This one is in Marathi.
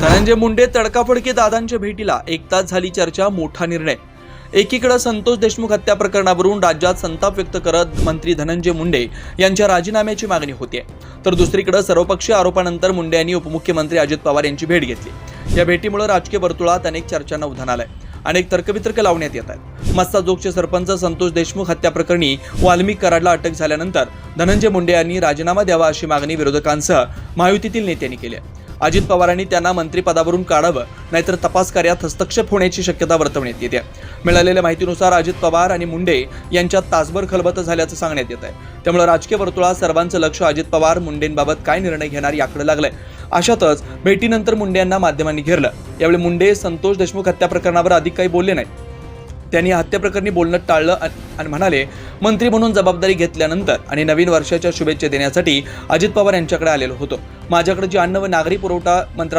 धनंजय मुंडे तडकाफडकी दादांच्या भेटीला एक तास झाली चर्चा मोठा निर्णय. एकीकडे संतोष देशमुख हत्या प्रकरणावरून राज्यात संताप व्यक्त करत मंत्री धनंजय मुंडे यांच्या राजीनाम्याची मागणी होती तर दुसरीकडे सर्वपक्षीय आरोपानंतर मुंडे यांनी उपमुख्यमंत्री अजित पवार यांची भेट घेतली. या भेटीमुळे राजकीय वर्तुळात अनेक चर्चांना उधाण आलंय. अनेक तर्कवितर्क लावण्यात येत आहेत. मस्ताजोगचे सरपंच संतोष देशमुख हत्या प्रकरणी वाल्मिक कराडला अटक झाल्यानंतर धनंजय मुंडे यांनी राजीनामा द्यावा अशी मागणी विरोधकांसह महायुतीतील नेत्यांनी केली आहे. अजित पवारांनी त्यांना मंत्रिपदावरून काढावं नाहीतर तपास कार्यात हस्तक्षेप होण्याची शक्यता वर्तवण्यात येते. मिळालेल्या माहितीनुसार अजित पवार आणि मुंडे यांच्यात तासभर खलबत झाल्याचं सांगण्यात येत आहे त्यामुळे राजकीय वर्तुळात सर्वांचं लक्ष अजित पवार मुंडेंबाबत काय निर्णय घेणार याकडे लागलंय. अशातच भेटीनंतर मुंडे यांना माध्यमांनी घेरलं. यावेळी मुंडे संतोष देशमुख हत्या प्रकरणावर अधिक काही बोलले नाही त्यांनी हत्येप्रकरणी बोलणं टाळलं आणि- आणि म्हणाले मंत्री म्हणून जबाबदारी घेतल्यानंतर आणि नवीन वर्षाच्या शुभेच्छा देण्यासाठी अजित पवार यांच्याकडे आलेलो होतो. माझ्याकडे जे अन्न व नागरी पुरवठा मंत्रा